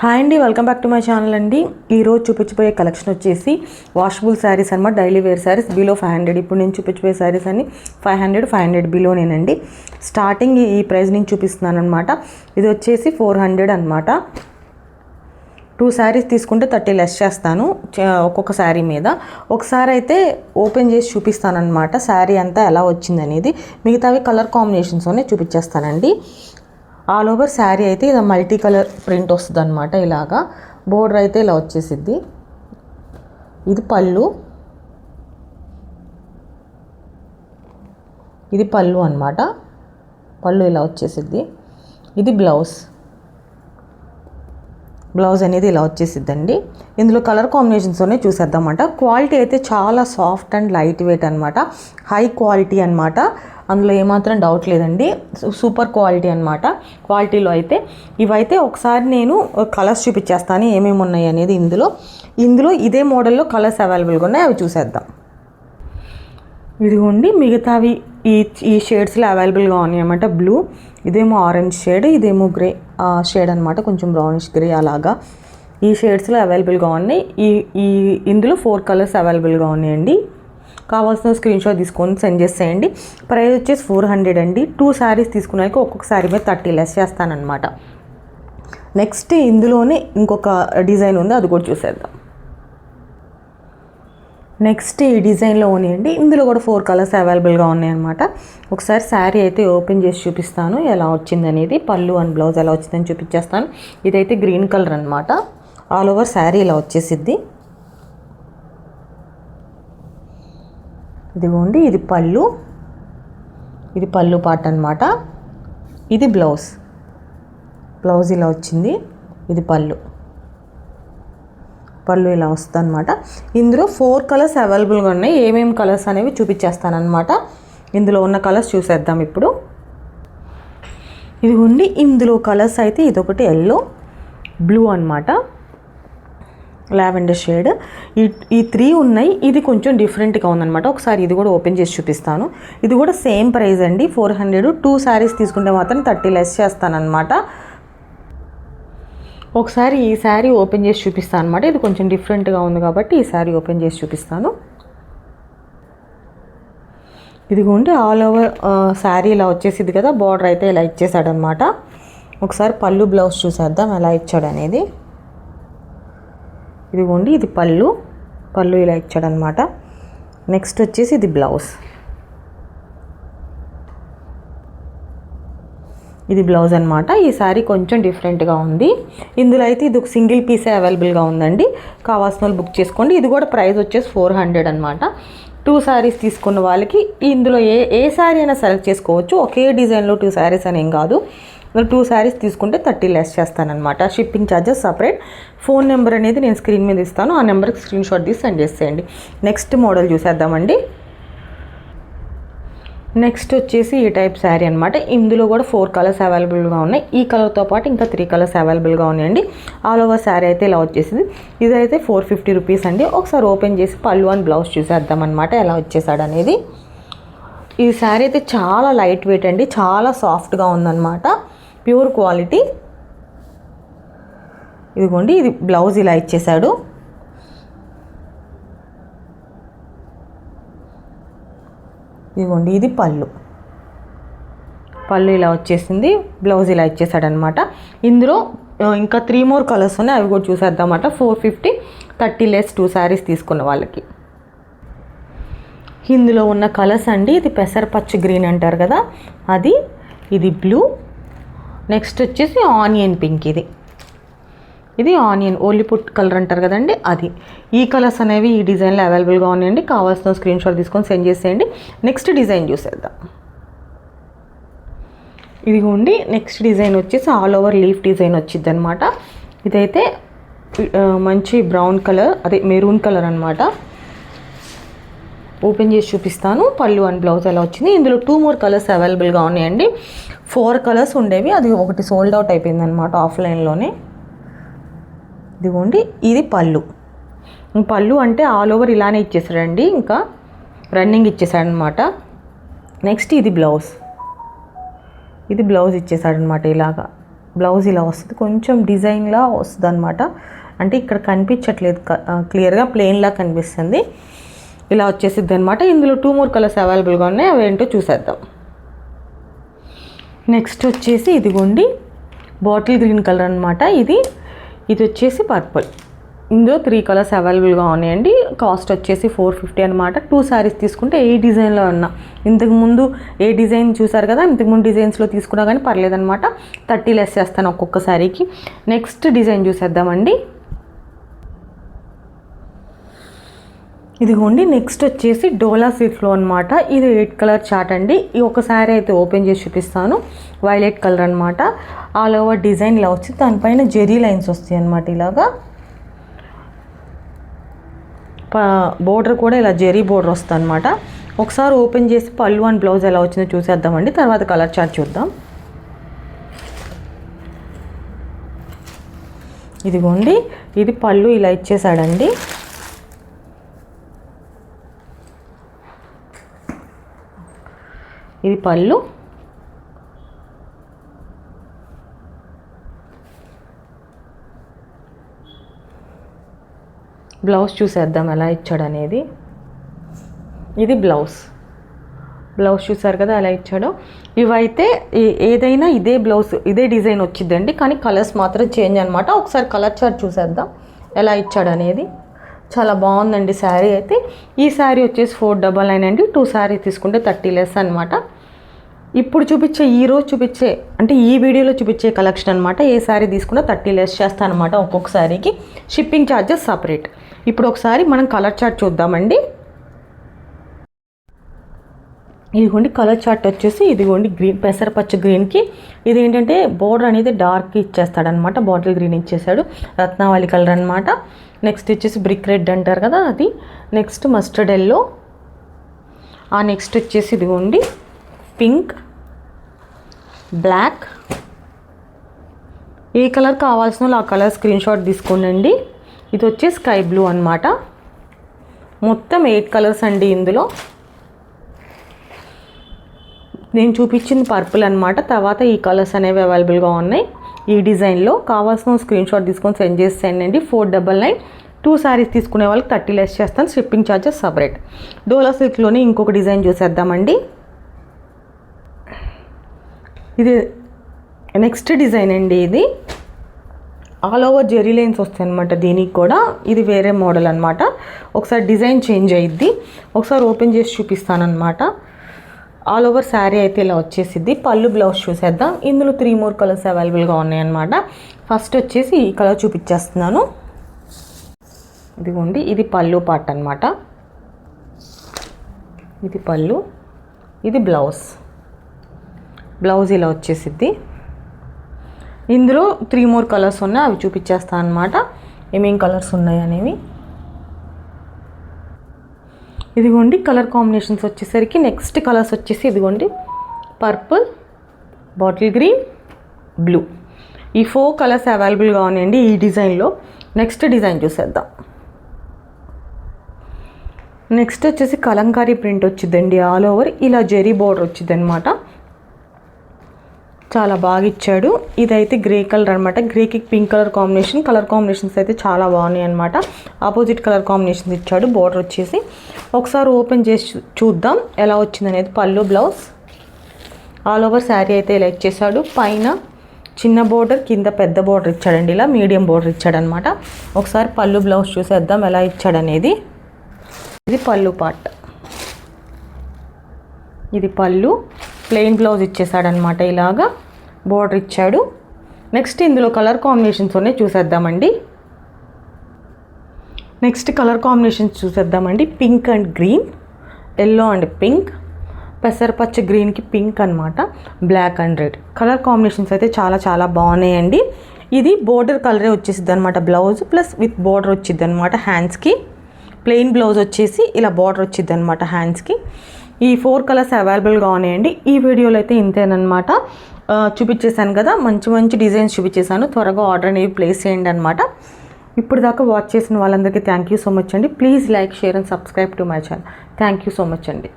Hi అండి welcome back to my channel అండి. ఈరోజు చూపించబోయే కలెక్షన్ వచ్చేసి వాషబుల్ శారీస్ అనమాట daily wear sarees below five hundred ఇప్పుడు నేను చూపించబోయే శారీస్ అన్ని ఫైవ్ హండ్రెడ్ ఫైవ్ హండ్రెడ్ బిలోనేనండి స్టార్టింగ్ ఈ ప్రైస్ నుంచి చూపిస్తున్నాను అనమాట ఇది వచ్చేసి ఫోర్ హండ్రెడ్ అనమాట టూ శారీస్ తీసుకుంటే థర్టీ లెస్ చేస్తాను ఒక్కొక్క శారీ మీద. ఒకసారి అయితే ఓపెన్ చేసి చూపిస్తాను అనమాట శారీ అంతా ఎలా వచ్చిందనేది. మిగతావి కలర్ కాంబినేషన్స్తోనే చూపించేస్తానండి. ఆల్ ఓవర్ శారీ అయితే ఇది మల్టీ కలర్ ప్రింట్ వస్తుంది అనమాట ఇలాగా. బోర్డర్ అయితే ఇలా వచ్చేసిద్ది. ఇది పళ్ళు. ఇది పళ్ళు అనమాట పళ్ళు ఇలా వచ్చేసిద్ది. ఇది బ్లౌజ్. బ్లౌజ్ అనేది ఇలా వచ్చేసిద్దండి. ఇందులో కలర్ కాంబినేషన్స్తోనే చూసేద్దామంట. క్వాలిటీ అయితే చాలా సాఫ్ట్ అండ్ లైట్ వెయిట్ అనమాట హై క్వాలిటీ అనమాట అందులో ఏమాత్రం డౌట్ లేదండి. సూపర్ క్వాలిటీ అనమాట క్వాలిటీలో అయితే ఇవైతే ఒకసారి నేను కలర్స్ చూపించేస్తాను ఏమేమి ఉన్నాయి అనేది ఇందులో. ఇందులో ఇదే మోడల్లో కలర్స్ అవైలబుల్గా ఉన్నాయి అవి చూసేద్దాం. ఇదిగోండి మిగతావి ఈ ఈ షేడ్స్లో అవైలబుల్గా ఉన్నాయి అనమాట బ్లూ ఇదేమో ఆరెంజ్ షేడ్ ఇదేమో గ్రే షేడ్ అనమాట కొంచెం బ్రౌనిష్ గ్రే అలాగా. ఈ షేడ్స్లో అవైలబుల్గా ఉన్నాయి. ఈ ఈ ఇందులో ఫోర్ కలర్స్ అవైలబుల్గా ఉన్నాయండి. కావాల్సిన స్క్రీన్ షాట్ తీసుకొని సెండ్ చేసేయండి. ప్రైస్ వచ్చేసి ఫోర్ హండ్రెడ్ అండి. టూ శారీస్ తీసుకున్నాక ఒక్కొక్క శారీ మీద థర్టీ లెస్ చేస్తానన్నమాట. నెక్స్ట్ ఇందులోనే ఇంకొక డిజైన్ ఉంది అది కూడా చూసేద్దాం. నెక్స్ట్ ఈ డిజైన్లో ఉన్నాయండి. ఇందులో కూడా ఫోర్ కలర్స్ అవైలబుల్గా ఉన్నాయన్నమాట. ఒకసారి శారీ అయితే ఓపెన్ చేసి చూపిస్తాను ఎలా వచ్చింది అనేది పళ్ళు అండ్ బ్లౌజ్ ఎలా వచ్చిందని చూపించేస్తాను. ఇదైతే గ్రీన్ కలర్ అనమాట ఆల్ ఓవర్ శారీ ఇలా వచ్చేసిద్ది. ఇదిగోండి ఇది పళ్ళు. ఇది పళ్ళు పాట అనమాట ఇది బ్లౌజ్. బ్లౌజ్ ఇలా వచ్చింది. ఇది పళ్ళు. పళ్ళు ఇలా వస్తుంది అనమాట ఇందులో ఫోర్ కలర్స్ అవైలబుల్గా ఉన్నాయి. ఏమేమి కలర్స్ అనేవి చూపించేస్తానమాట ఇందులో ఉన్న కలర్స్ చూసేద్దాం ఇప్పుడు. ఇదిగోండి ఇందులో కలర్స్ అయితే ఇదొకటి ఎల్లో బ్లూ అనమాట లావెండర్ షేడ్ ఈ ఈ త్రీ ఉన్నాయి. ఇది కొంచెం డిఫరెంట్గా ఉందన్నమాట. ఒకసారి ఇది కూడా ఓపెన్ చేసి చూపిస్తాను. ఇది కూడా సేమ్ ప్రైస్ అండి. ఫోర్ హండ్రెడ్ టూ శారీస్ తీసుకుంటే మాత్రం థర్టీ లెస్ చేస్తానన్నమాట. ఒకసారి ఈ శారీ ఓపెన్ చేసి చూపిస్తాను అనమాట ఇది కొంచెం డిఫరెంట్గా ఉంది కాబట్టి ఈ శారీ ఓపెన్ చేసి చూపిస్తాను. ఇదిగోండి ఆల్ ఓవర్ శారీ ఇలా వచ్చేసింది కదా బార్డర్ అయితే ఇలా ఇచ్చేసాడనమాట ఒకసారి పళ్ళు బ్లౌజ్ చూసేద్దాం ఎలా ఇచ్చాడు అనేది ఇదిగోండి ఇది పళ్ళు. పళ్ళు ఇలా ఇచ్చాడనమాట నెక్స్ట్ వచ్చేసి ఇది బ్లౌజ్ ఇది బ్లౌజ్ అనమాట ఈ శారీ కొంచెం డిఫరెంట్గా ఉంది. ఇందులో అయితే ఇది ఒక సింగిల్ పీసే అవైలబుల్గా ఉందండి. కావాల్సిన వాళ్ళు బుక్ చేసుకోండి. ఇది కూడా ప్రైస్ వచ్చేసి ఫోర్ హండ్రెడ్ అనమాట టూ శారీస్ తీసుకున్న వాళ్ళకి ఇందులో ఏ ఏ శారీ అయినా సెలెక్ట్ చేసుకోవచ్చు. ఒకే డిజైన్లో టూ శారీస్ అని ఏం కాదు. టూ శారీస్ తీసుకుంటే thirty less చేస్తానమాట shipping charges separate phone number అనేది నేను స్క్రీన్ మీద ఇస్తాను. ఆ నెంబర్కి స్క్రీన్ షాట్ తీసి సెండ్ చేసేయండి. నెక్స్ట్ మోడల్ చూసేద్దామండి. నెక్స్ట్ వచ్చేసి ఈ టైప్ శారీ అనమాట ఇందులో కూడా ఫోర్ కలర్స్ అవైలబుల్గా ఉన్నాయి. ఈ కలర్తో పాటు ఇంకా త్రీ కలర్స్ అవైలబుల్గా ఉన్నాయండి. ఆల్ ఓవర్ శారీ అయితే ఇలా వచ్చేసింది. ఇదైతే ఫోర్ ఫిఫ్టీ రూపీస్ అండి. ఒకసారి ఓపెన్ చేసి పళ్ళు అండ్ బ్లౌజ్ చూసేద్దాం అనమాట ఎలా వచ్చేసాడు అనేది. ఈ శారీ అయితే చాలా లైట్ వెయిట్ అండి. చాలా సాఫ్ట్గా ఉందన్నమాట. ప్యూర్ క్వాలిటీ ఇదిగోండి ఇది బ్లౌజ్ ఇలా ఇచ్చేసాడు. ఇదిగోండి ఇది పళ్ళు. పళ్ళు ఇలా వచ్చేసింది బ్లౌజ్ ఇలా ఇచ్చేసాడనమాట. ఇందులో ఇంకా త్రీ మోర్ కలర్స్ ఉన్నాయి అవి కూడా చూసేద్దామట. Four fifty thirty less two saris తీసుకున్న వాళ్ళకి. ఇందులో ఉన్న కలర్స్ అండి ఇది పెసరపచ్చ గ్రీన్ అంటారు కదా అది ఇది బ్లూ నెక్స్ట్ వచ్చేసి ఆనియన్ పింక్ ఇది. ఇది ఆనియన్ ఓలిపుట్ కలర్ అంటారు కదండి అది. ఈ కలర్స్ అనేవి ఈ డిజైన్లో అవైలబుల్గా ఉన్నాయండి. కావాల్సిన స్క్రీన్ షాట్ తీసుకొని సెండ్ చేసేయండి. నెక్స్ట్ డిజైన్ చూసేద్దాం. ఇదిగోండి నెక్స్ట్ డిజైన్ వచ్చేసి ఆల్ ఓవర్ లీఫ్ డిజైన్ వచ్చింది అనమాట ఇదైతే మంచి బ్రౌన్ కలర్ అదే మెరూన్ కలర్ అనమాట ఓపెన్ చేసి చూపిస్తాను. పళ్ళు అండ్ బ్లౌజ్ ఎలా వచ్చింది. ఇందులో టూ మోర్ కలర్స్ అవైలబుల్గా ఉన్నాయండి. ఫోర్ కలర్స్ ఉండేవి. అది ఒకటి సోల్డ్ అవుట్ అయిపోయింది అనమాట ఆఫ్లైన్లోనే. ఇదిగోండి ఇది పళ్ళు. పళ్ళు అంటే ఆల్ ఓవర్ ఇలానే ఇచ్చేసాడండి ఇంకా రన్నింగ్ ఇచ్చేసాడనమాట. నెక్స్ట్ ఇది బ్లౌజ్. ఇది బ్లౌజ్ ఇచ్చేసాడనమాట ఇలాగా. బ్లౌజ్ ఇలా వస్తుంది కొంచెం డిజైన్లా వస్తుంది అనమాట అంటే ఇక్కడ కనిపించట్లేదు క్లియర్గా ప్లెయిన్లా కనిపిస్తుంది. ఇలా వచ్చేసిద్ది అనమాట ఇందులో టూ మోర్ కలర్స్ అవైలబుల్గా ఉన్నాయి అవి ఏంటో చూసేద్దాం. నెక్స్ట్ వచ్చేసి ఇదిగోండి బాటిల్ గ్రీన్ కలర్ అనమాట ఇది. ఇది వచ్చేసి పర్పుల్. ఇందులో త్రీ కలర్స్ అవైలబుల్గా ఉన్నాయండి. కాస్ట్ వచ్చేసి ఫోర్ ఫిఫ్టీ అనమాట టూ శారీస్ తీసుకుంటే ఏ డిజైన్లో ఉన్నా. ఇంతకు ముందు ఏ డిజైన్ చూసారు కదా? ఇంతకుముందు డిజైన్స్లో తీసుకున్నా కానీ పర్లేదనమాట థర్టీ లెస్ చేస్తాను ఒక్కొక్క శారీకి నెక్స్ట్ డిజైన్ చూసేద్దామండి. ఇదిగోండి నెక్స్ట్ వచ్చేసి డోలా సిల్క్లో అనమాట ఇది రెడ్ కలర్ చాట్ అండి. ఈ ఒక శారీ అయితే ఓపెన్ చేసి చూపిస్తాను. వైలెట్ కలర్ అనమాట ఆల్ ఓవర్ డిజైన్ ఇలా వచ్చి దానిపైన జెరీ లైన్స్ వస్తాయి అనమాట ఇలాగా. బోర్డర్ కూడా ఇలా జెరీ బోర్డర్ వస్తుంది అనమాట ఒకసారి ఓపెన్ చేసి పళ్ళు అండ్ బ్లౌజ్ ఎలా వచ్చిందో చూసేద్దామండి. తర్వాత కలర్ చార్ట్ చూద్దాం. ఇదిగోండి ఇది పళ్ళు ఇలా ఇచ్చేసాడండి ఇది పళ్ళు. బ్లౌజ్ చూసేద్దాం ఎలా ఇచ్చాడు అనేది ఇది బ్లౌజ్. బ్లౌజ్ చూసారు కదా ఎలా ఇచ్చాడో. ఇవైతే ఏ- ఏదైనా ఇదే బ్లౌజ్ ఇదే డిజైన్ వచ్చిందండి కానీ కలర్స్ మాత్రం చేంజ్ అనమాట ఒకసారి కలర్ చార్ట్ చూసేద్దాం ఎలా ఇచ్చాడు అనేది చాలా బాగుందండి శారీ అయితే. ఈ శారీ వచ్చేసి ఫోర్ డబల్ నైన్ అండి. టూ శారీ తీసుకుంటే థర్టీ లెస్ అనమాట ఇప్పుడు చూపించే ఈ రోజు చూపించే అంటే ఈ వీడియోలో చూపించే కలెక్షన్ అనమాట ఏ శారీ తీసుకున్నా థర్టీ లెస్ చేస్తాను అనమాట ఒక్కొక్క శారీకి షిప్పింగ్ ఛార్జెస్ సపరేట్ ఇప్పుడు ఒకసారి మనం కలర్ చార్ట్ చూద్దామండి. ఇదిగోండి కలర్ చార్ట్ వచ్చేసి ఇదిగోండి గ్రీన్ పెసరపచ్చ గ్రీన్కి ఇది ఏంటంటే బోర్డర్ అనేది డార్క్ ఇచ్చేస్తాడనమాట బాటిల్ గ్రీన్ ఇచ్చేసాడు. రత్నావళి కలర్ అనమాట నెక్స్ట్ వచ్చేసి బ్రిక్ రెడ్ అంటారు కదా అది. నెక్స్ట్ మస్టర్డ్ ఎల్లో ఆ నెక్స్ట్ వచ్చేసి ఇదిగోండి. Pink black. ఏ కలర్ కావాల్సిన వాళ్ళు ఆ కలర్ స్క్రీన్ షాట్ తీసుకోండి ఇది వచ్చి స్కై బ్లూ అనమాట మొత్తం ఎయిట్ కలర్స్ అండి ఇందులో. నేను చూపించింది పర్పుల్ అనమాట తర్వాత ఈ కలర్స్ అనేవి అవైలబుల్గా ఉన్నాయి. ఈ డిజైన్లో కావాల్సిన స్క్రీన్ షాట్ తీసుకొని సెండ్ చేసేయండి four double nine. Two saris తీసుకునే వాళ్ళకి థర్టీ లెస్ చేస్తాను. Shipping charges separate. డోలా సిల్క్లోనే ఇంకొక డిజైన్ చూసేద్దామండి. ఇది నెక్స్ట్ డిజైన్ అండి ఇది. ఆల్ ఓవర్ జెరీ లైన్స్ వస్తాయి అనమాట దీనికి కూడా. ఇది వేరే మోడల్ అనమాట ఒకసారి డిజైన్ చేంజ్ అయ్యిద్ది ఒకసారి ఓపెన్ చేసి చూపిస్తానమాట ఆల్ ఓవర్ శారీ అయితే ఇలా వచ్చేసిద్ది. పళ్ళు బ్లౌజ్ చూసేద్దాం. ఇందులో త్రీ మోర్ కలర్స్ అవైలబుల్గా ఉన్నాయన్నమాట. ఫస్ట్ వచ్చేసి ఈ కలర్ చూపించేస్తున్నాను. ఇదిగోండి ఇది పళ్ళు పార్ట్ అనమాట ఇది పళ్ళు ఇది బ్లౌజ్ బ్లౌజ్ ఇలా వచ్చేసిద్ది. ఇందులో త్రీ మోర్ కలర్స్ ఉన్నాయి అవి చూపించేస్తాను అనమాట ఏమేం కలర్స్ ఉన్నాయి అనేవి. ఇదిగోండి కలర్ కాంబినేషన్స్ వచ్చేసరికి నెక్స్ట్ కలర్స్ వచ్చేసి ఇదిగోండి పర్పుల్ బాటిల్ గ్రీన్ బ్లూ. ఈ ఫోర్ కలర్స్ అవైలబుల్గా ఉన్నాయండి ఈ డిజైన్లో. నెక్స్ట్ డిజైన్ చూసేద్దాం. నెక్స్ట్ వచ్చేసి కలంకారీ ప్రింట్ వచ్చిందండి ఆల్ ఓవర్. ఇలా జెరీ బార్డర్ వచ్చింది అనమాట చాలా బాగా ఇచ్చాడు. ఇదైతే గ్రే కలర్ అనమాట గ్రేకి pink colour combination. Colour combinations అయితే చాలా బాగున్నాయి అనమాట ఆపోజిట్ కలర్ కాంబినేషన్స్ ఇచ్చాడు బోర్డర్ వచ్చేసి. ఒకసారి ఓపెన్ చేసి చూద్దాం ఎలా వచ్చింది అనేది. పళ్ళు బ్లౌజ్. ఆల్ ఓవర్ శారీ అయితే ఇలా ఇచ్చేసాడు పైన చిన్న బోర్డర్ కింద పెద్ద బోర్డర్ ఇచ్చాడండి ఇలా. మీడియం బోర్డర్ ఇచ్చాడనమాట ఒకసారి పళ్ళు బ్లౌజ్ చూసేద్దాం ఎలా ఇచ్చాడనేది ఇది పళ్ళు పార్ట్. ఇది పళ్ళు. ప్లెయిన్ బ్లౌజ్ ఇచ్చేసాడనమాట ఇలాగా. బోర్డర్ ఇచ్చాడు. నెక్స్ట్ ఇందులో కలర్ కాంబినేషన్స్నే చూసేద్దామండి. నెక్స్ట్ కలర్ కాంబినేషన్స్ చూసేద్దామండి. Pink and green yellow and pink పెసరపచ్చ గ్రీన్కి పింక్ అనమాట black and red. Colour combinations అయితే చాలా చాలా బాగున్నాయండి. ఇది బోర్డర్ కలరే వచ్చేసిద్ది అనమాట బ్లౌజ్ ప్లస్ విత్ బోర్డర్ వచ్చిద్ది అనమాట హ్యాండ్స్కి. ప్లెయిన్ బ్లౌజ్ వచ్చేసి ఇలా బార్డర్ వచ్చింది అనమాట హ్యాండ్స్కి. ఈ ఫోర్ కలర్స్ అవైలబుల్గా ఉన్నాయండి. ఈ వీడియోలో అయితే ఇంతేనమాట చూపించేశాను కదా మంచి మంచి డిజైన్స్ చూపించేశాను. త్వరగా ఆర్డర్ అనేవి ప్లేస్ చేయండి అనమాట ఇప్పుడు దాకా వాచ్ చేసిన వాళ్ళందరికీ థ్యాంక్ యూ సో మచ్ అండి. Please like share and subscribe to my channel. Thank you so much అండి.